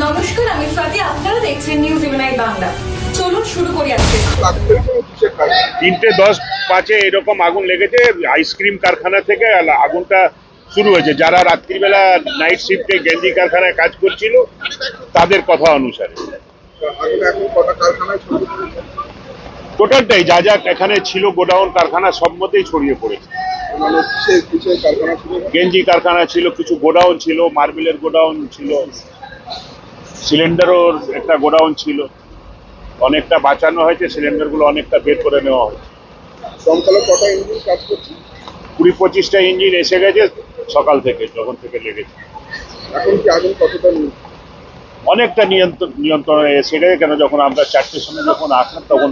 নমস্কার, আমি স্বাতি আপনারা দেখছেন নিউজ ইভেনাই বাংলা চলুন শুরু করি আজকে। তিনটে দশ পাঁচে এরকম আগুন লেগেছে, আইসক্রিম কারখানা থেকে আগুনটা শুরু হয়েছে। যারা রাত্রিবেলা নাইট শিফটে গেঞ্জি কারখানায় কাজ করছিল, তাদের কথা অনুসারে। টোটালটাই যা যা এখানে ছিল গোডাউন কারখানা, সব মধ্যেই ছড়িয়ে পড়েছে। গেঞ্জি কারখানা ছিল, কিছু গোডাউন ছিল, মার্বেলের গোডাউন ছিল সিলিন্ডারও একটা গোডাউন ছিল। অনেকটা বাঁচানো হয়েছে সিলিন্ডারগুলো অনেকটা বের করে নেওয়া হয়েছে। কুড়ি পঁচিশটা ইঞ্জিন এসে গেছে সকাল থেকে যখন থেকে লেগেছে। এখন কতটা অনেকটা নিয়ন্ত্রণ নিয়ন্ত্রণে এসে গেছে কেন যখন আমরা চারটের সময় যখন আসলাম তখন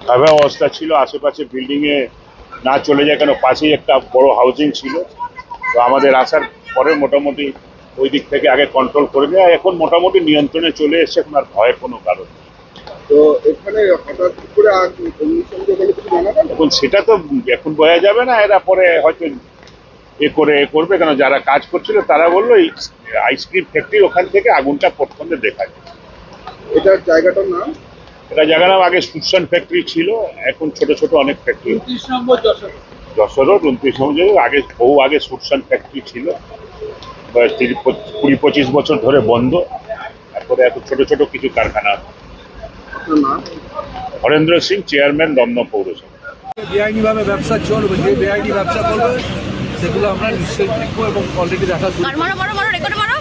ভয়াবহ অবস্থা ছিল। আশেপাশে বিল্ডিং এ না চলে যায় কেন পাশেই একটা বড় হাউজিং ছিল। তো আমাদের আসার পরে মোটামুটি ওই দিক থেকে আগে কন্ট্রোল করে দেয় এখন মোটামুটি নিয়ন্ত্রণে চলে এসছে এখন আর ভয়ের কোনো কারণ তো এখানে হঠাৎ করে এখন সেটা তো এখন বোঝা যাবে না এরা পরে হয়তো এ করে এ করবে কেন যারা কাজ করছিল তারা বলল এই আইসক্রিম ফ্যাক্টরি ওখান থেকে আগুনটা প্রথমে দেখা যায়। এটার জায়গাটার নাম? এটা জায়গা নাম আগে সুশান ফ্যাক্টরি ছিল এখন ছোট ছোট অনেক ফ্যাক্টরি যশোর। উনত্রিশ নম্বর আগে বহু আগে সুরসান ফ্যাক্টরি ছিল। তিরিশ পঁচিশ- কুড়ি পঁচিশ বছর ধরে বন্ধ তারপরে এখন ছোট ছোট কিছু কারখানা আপনার নাম হরেন্দ্র সিং চেয়ারম্যান দমদম পৌরসভা বেআইনিভাবে ব্যবসা চলবে যে বেআইনি ব্যবসা করবে সেগুলো আমরা নিশ্চয়ই দেখবো এবং অলরেডি দেখা শুরু মারো মারো মারো রেকর্ড মারো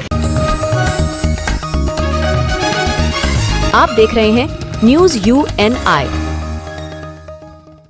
आप देख रहे हैं न्यूज यू एन आई